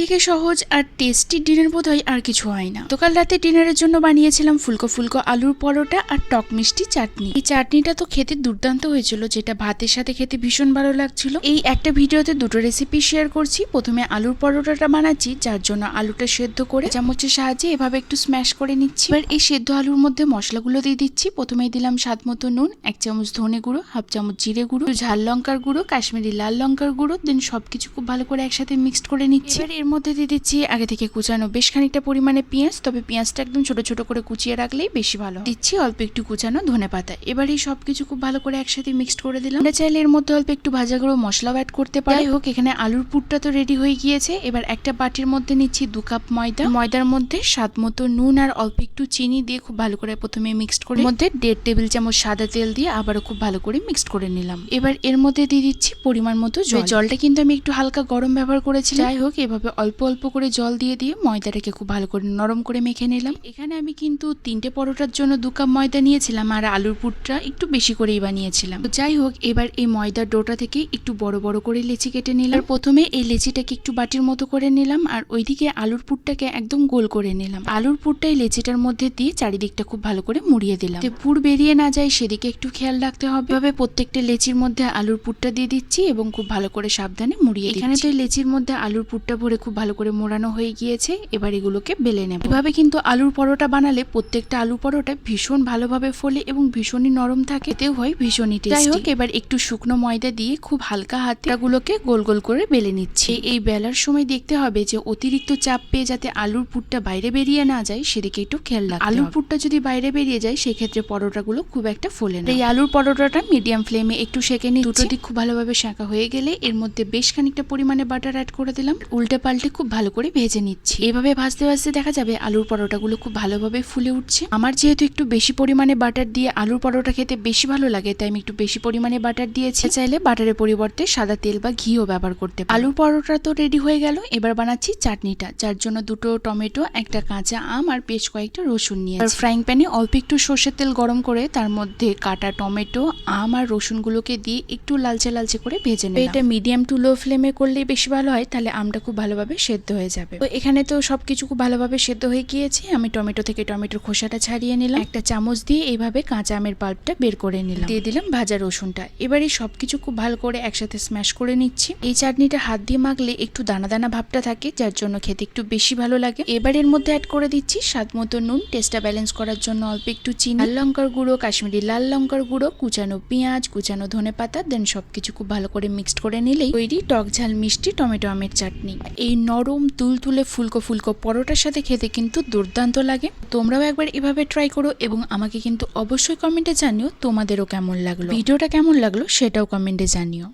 থেকে সহজ আর tasty dinner বোধ হয় আর কিছু হয় না। কাল রাতে ডিনারের জন্য বানিয়েছিলাম ফুলকো ফুলকো আলুর পরোটা আর টক মিষ্টি চাটনি। এই চাটনিটা তো খেতে দুর্দান্ত হয়েছিল, যেটা ভাতের সাথে খেতে ভীষণ ভালো লাগছিল। এই একটা ভিডিওতে দুটো রেসিপি শেয়ার করছি। প্রথমে আলুর পরোটাটা বানাচ্ছি, যার জন্য আলুটা সেদ্ধ করে চামচের সাহায্যে এভাবে একটু স্ম্যাশ করে নিচ্ছি। এবার এই সেদ্ধ আলুর মধ্যে মশলাগুলো দিয়ে দিচ্ছি। প্রথমেই দিলাম স্বাদ মতো নুন, এক চামচ ধনে গুঁড়ো, হাফ চামচ জিরে গুঁড়ো, ঝাল লঙ্কার গুঁড়ো, কাশ্মীরি লাল লঙ্কার গুঁড়ো, দেন সবকিছু খুব ভালো করে একসাথে মিক্সড করে নিচ্ছি। এর মধ্যে দিয়ে দিচ্ছি। আগে থেকে কুচানো বেশ খানিকটা পরিমাণে পেঁয়াজ তবে পেঁয়াজটা একদম ছোট ছোট করে কুচিয়ে রাখলেই বেশি ভালো। দিচ্ছি অল্প একটু কুচানো ধনে পাতা। এবার এই সবকিছু খুব ভালো করে একসাথে মিক্সড করে দিলাম। আমরা চাইলে এর মধ্যে অল্প একটু ভাজা গুঁড়ো মশলাও অ্যাড করতে পারি। হোক এখানে আলুর পুরটা তো রেডি হয়ে গিয়েছে। এবার একটা বাটির মধ্যে নিচ্ছি দু কাপ ময়দা। ময়দার মধ্যে স্বাদ মতো নুন আর অল্প একটু চিনি দিয়ে খুব ভালো করে প্রথমে মিক্সড করে এর মধ্যে দেড় টেবিল চামচ সাদা তেল দিয়ে আবারও খুব ভালো করে মিক্সড করে নিলাম। এবার এর মধ্যে দিয়ে দিচ্ছি পরিমাণ মতো জল। জলটা কিন্তু আমি একটু হালকা গরম ব্যবহার করেছি যাই হোক এভাবে অল্প অল্প করে জল দিয়ে দিয়ে ময়দাটাকে খুব ভালো করে নরম করে মেখে নিলাম। এখানে আমি কিন্তু তিনটে পরোটার জন্য দু কাপ ময়দা নিয়েছিলাম আর আলুর পুরটা একটু বেশি করেই বানিয়েছিলাম। তো যাই হোক এবার এই ময়দার ডোটা থেকে একটু বড় বড় করে লেচি কেটে নিলাম। প্রথমে এই লেচিটাকে একটু বাটির মতো করে নিলাম আর ওইদিকে আলুর পুরটাকে একদম গোল করে নিলাম। আলুর পুরটাই লেচিটার মধ্যে দিয়ে চারিদিকটা খুব ভালো করে মুড়িয়ে দিলাম। পুর বেরিয়ে না যায় সেদিকে একটু খেয়াল রাখতে হবে। এভাবে প্রত্যেকটা লেচির মধ্যে আলুর পুরটা দিয়ে দিচ্ছি এবং খুব ভালো করে সাবধানে মুড়িয়ে এখানে তো লেচির মধ্যে আলুর পুরটা ভরে খুব ভালো করে মোড়ানো হয়ে গিয়েছে এবার এগুলোকে বেলে নেব। এভাবে কিন্তু আলুর পরোটা বানালে প্রত্যেকটা আলু পরোটা ভীষণ ভালোভাবে ফোলে এবং ভীষণই নরম থাকে এতেও হয় ভীষণই যাই হোক এবার একটু শুকনো ময়দা দিয়ে খুব হালকা হাতে গুলোকে গোল গোল করে বেলে নিচ্ছে। এই বেলার সময় দেখতে হবে যে অতিরিক্ত চাপ পেয়ে যাতে আলুর পুরটা বাইরে বেরিয়ে না যায় সেদিকে একটু খেয়াল রাখতে আলুর পুরটা যদি বাইরে বেরিয়ে যায় সেক্ষেত্রে পরোটাগুলো খুব একটা ফোলে না। এই আলুর পরোটাটা মিডিয়াম ফ্লেমে একটু সেঁকে নিই। দুটো দিক খুব ভালোভাবে শাঁকা হয়ে গেলে এর মধ্যে বেশ খানিকটা পরিমাণে বাটার অ্যাড করে দিলাম। উল্টে পাল্টে খুব ভালো করে ভেজে নিচ্ছি। এভাবে ভাজতে ভাজতে দেখা যাবে আলুর পরোটাগুলো খুব ভালোভাবে ফুলে উঠছে। আমার যেহেতু একটু বেশি পরিমাণে বাটার দিয়ে আলুর পরোটা খেতে বেশি ভালো লাগে, তাই আমি একটু বেশি পরিমাণে বাটার দিয়েছি। চাইলে বাটারের পরিবর্তে সাদা তেল বা ঘিও ব্যবহার করতে আলুর পরোটা তো রেডি হয়ে গেল, এবার বানাচ্ছি চাটনিটা, যার জন্য দুটো টমেটো, একটা কাঁচা আম আর বেশ কয়েকটা রসুন নিয়ে ফ্রাইং প্যানে অল্প একটু সর্ষের তেল গরম করে তার মধ্যে কাটা টমেটো, আম আর রসুনগুলোকে দিয়ে একটু লালচে লালচে করে ভেজে নেব এটা মিডিয়াম টু লো ফ্লেমে করলে বেশি ভালো হয়, তাহলে আমটা খুব ভালোভাবে সেদ্ধ হয়ে যাবে। তো এখানে তো সব কিছু খুব ভালোভাবে সেদ্ধ হয়ে গিয়েছে। আমি টমেটো থেকে টমেটোর খোসাটা ছাড়িয়ে নিলাম। একটা চামচ দিয়ে এইভাবে কাঁচা আমের পাল্পটা বের করে নিলাম। দিয়ে দিলাম ভাজা রসুনটা। এবার এই সবকিছু খুব ভালো করে একসাথে স্ম্যাশ করে নিচ্ছি। এই চাটনিটা হাত দিয়ে মাখলে একটু দানা দানা ভাবটা থাকে, যার জন্য খেতে একটু বেশি ভালো লাগে। এবার এর মধ্যে অ্যাড করে দিচ্ছি স্বাদ মতো নুন। টেস্টটা ব্যালেন্স করার জন্য অল্প একটু চিনি। লাল লঙ্কার গুঁড়ো, কাশ্মীরি লাল লঙ্কার গুঁড়ো, কুচানো পেঁয়াজ, কুচানো ধনে পাতা দেন সবকিছু খুব ভালো করে মিক্সড করে নিলেই তৈরি টক ঝাল মিষ্টি টমেটো আমের চাটনি। এই নরম তুলতুলে ফুলকো ফুলকো পরোটার সাথে খেতে কিন্তু দুর্দান্ত লাগে। তোমরাও একবার এভাবে ট্রাই করো এবং আমাকে কিন্তু অবশ্যই কমেন্টে জানিও তোমাদেরও কেমন লাগল। ভিডিওটা কেমন লাগল সেটাও কমেন্টে জানিও।